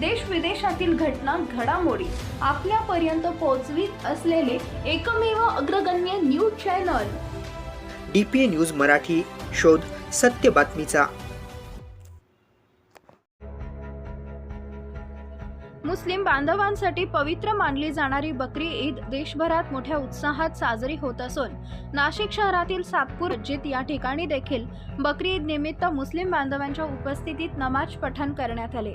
देश विदेशातील घटना घडामोडी आपल्यापर्यंत पोहोचवीत असलेले एकमेव अग्रगण्य news channel. D P A news Marathi शोध सत्य बातमीचा. मुस्लिम बांधवांसाठी पवित्र मानली जाणारी बकरी ईद देशभरात मोठ्या उत्साहात साजरी होत असून नाशिक शहरातील सातपूर मस्जिद या ठिकाणी देखील बकरी ईद निमित्त मुस्लिम बांधवांच्या उपस्थितीत नमाज पठण करण्यात आले.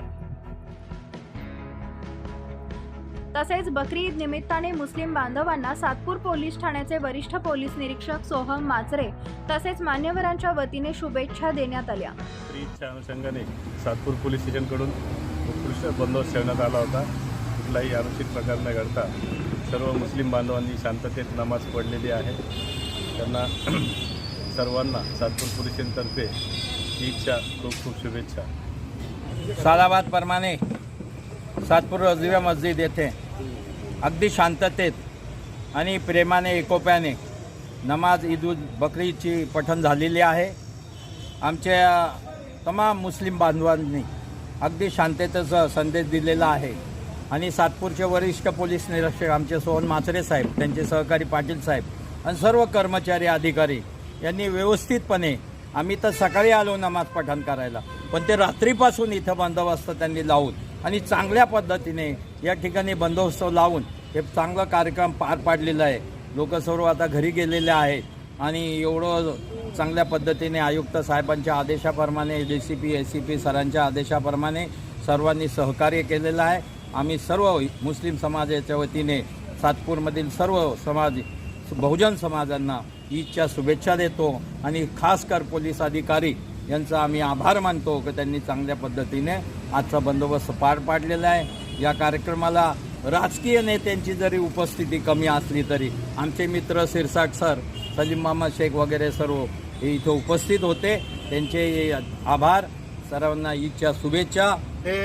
तसेच बकरी ईद निमित्ताने मुस्लिम बांधवांना सातपूर पोलीस ठाण्याचे वरिष्ठ पोलीस निरीक्षक सोहम माचरे तसेच मान्यवरांच्या वतीने शुभेच्छा देण्यात आल्या. अनुषंगाने सातपूर पोलीस स्टेशनकडून उत्कृष्ट बंदोबस्त ठेवण्यात आला होता. कुठलाही अनुचित प्रकार न घडता सर्व मुस्लिम बांधवांनी शांततेत नमाज पडलेली आहे. त्यांना सर्वांना सातपूर पोलीस स्टेशनतर्फे ईदच्या खूप खूप शुभेच्छा. सालाबादप्रमाणे सातपूर रजव्या मस्जिद येथे. अगदी शांततेत आणि प्रेमाने एकोप्याने नमाज ईद उल बकरीची पठण झालेली आहे. आमच्या तमाम मुस्लिम बांधवांनी अगदी शांततेचा संदेश दिलेला आहे. आणि सातपूरचे वरिष्ठ पोलीस निरीक्षक आमचे सोहन माचरे साहेब त्यांचे सहकारी पाटील साहेब आणि सर्व कर्मचारी अधिकारी यांनी व्यवस्थितपणे आम्ही तर सकाळी आलो नमाज पठण करायला. पण ते रात्रीपासून इथं बंदोबस्त त्यांनी लावून आणि चांगल्या पद्धतीने या ठिकाणी बंदोबस्त लावून हे चांगला कार्यक्रम पार पाडलेला आहे. लोक सर्व आता घरी गेलेले आहेत आणि एवढं चांगल्या पद्धतीने आयुक्त साहेबांच्या आदेशाप्रमाणे D C P S C P सरांच्या आदेशाप्रमाणे सर्वांनी सहकार्य केलेलं आहे. आम्ही सर्व मुस्लिम समाजाच्या वतीने सातपूरमधील सर्व समाज बहुजन समाजांना ईदच्या शुभेच्छा देतो आणि खास कर पोलीस अधिकारी यांचा आम्ही आभार मानतो की त्यांनी चांगल्या पद्धतीने आजचा बंदोबस्त पार पाडलेला आहे. या कार्यक्रमाला राजकीय नेत्यांची जरी उपस्थिती कमी असली तरी आमचे मित्र सिरसाट सर सलीम मामा शेख वगैरे सर्व हे इथं उपस्थित होते. त्यांचे आभार सर्वांना ईदच्या शुभेच्छा. हे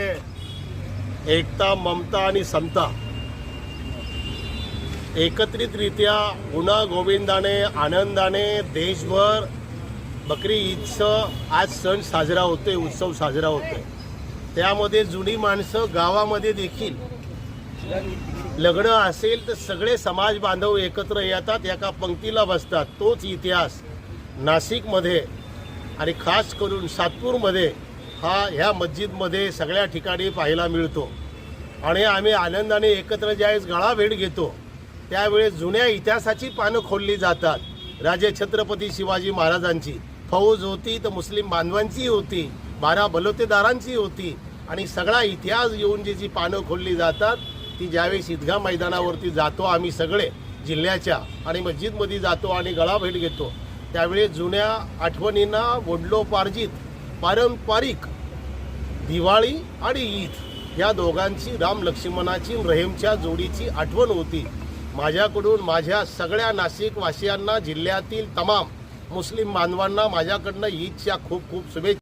एकता ममता आणि समता एकत्रितरित्या गुणा गोविंदाने आनंदाने देशभर बकरी ईदचं आज सण साजरा होतोय उत्सव साजरा होतोय. त्यामध्ये जुनी माणसं गावामध्ये देखील लग्न असेल तर सगळे समाज बांधव एकत्र येतात एका पंक्तीला बसतात. तोच इतिहास नाशिकमध्ये आणि खास करून सातपूरमध्ये हा ह्या मस्जिदमध्ये सगळ्या ठिकाणी पाहायला मिळतो. आणि आम्ही आनंदाने एकत्र ज्यावेळेस गळाभेट घेतो त्यावेळेस जुन्या इतिहासाची पानं खोलली जातात. राजे छत्रपती शिवाजी महाराजांची. फौज होती तर मुस्लिम बांधवांची होती बारा बलोतेदारांची होती आणि सगळा इतिहास येऊन जी जी पानं खोलली जातात ती ज्यावेळेस ईदगा मैदानावरती जातो आम्ही सगळे जिल्ह्याच्या आणि मस्जिदमध्ये जातो आणि गळाभेट घेतो त्यावेळेस जुन्या आठवणींना वडलोपार्जित पारंपरिक दिवाळी आणि ईद या दोघांची राम लक्ष्मणाची रहीमच्या जोडीची आठवण होती. माझ्याकडून माझ्या सगळ्या नाशिक वासियांना जिल्ह्यातील तमाम मुस्लिम बांधवांना माझ्याकडनं ईदच्या खूप खूप शुभेच्छा.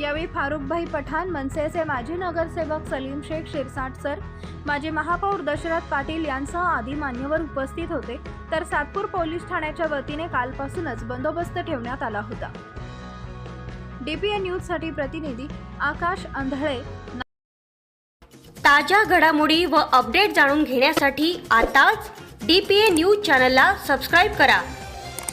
यावेळी फारुखभाई पठाण मनसेचे माजी नगरसेवक सलीम शेख शिरसाट सर माजी महापौर दशरथ पाटील यांसह आदी मान्यवर उपस्थित होते. तर सातपूर पोलीस ठाण्याच्या वतीने कालपासूनच बंदोबस्त ठेवण्यात आला होता. डीपीए न्यूजसाठी प्रतिनिधी आकाश आंधळे ताज्या घडामोडी व अपडेट जाणून घेण्यासाठी आताच डी पी ए न्यूज चॅनलला सबस्क्राईब करा.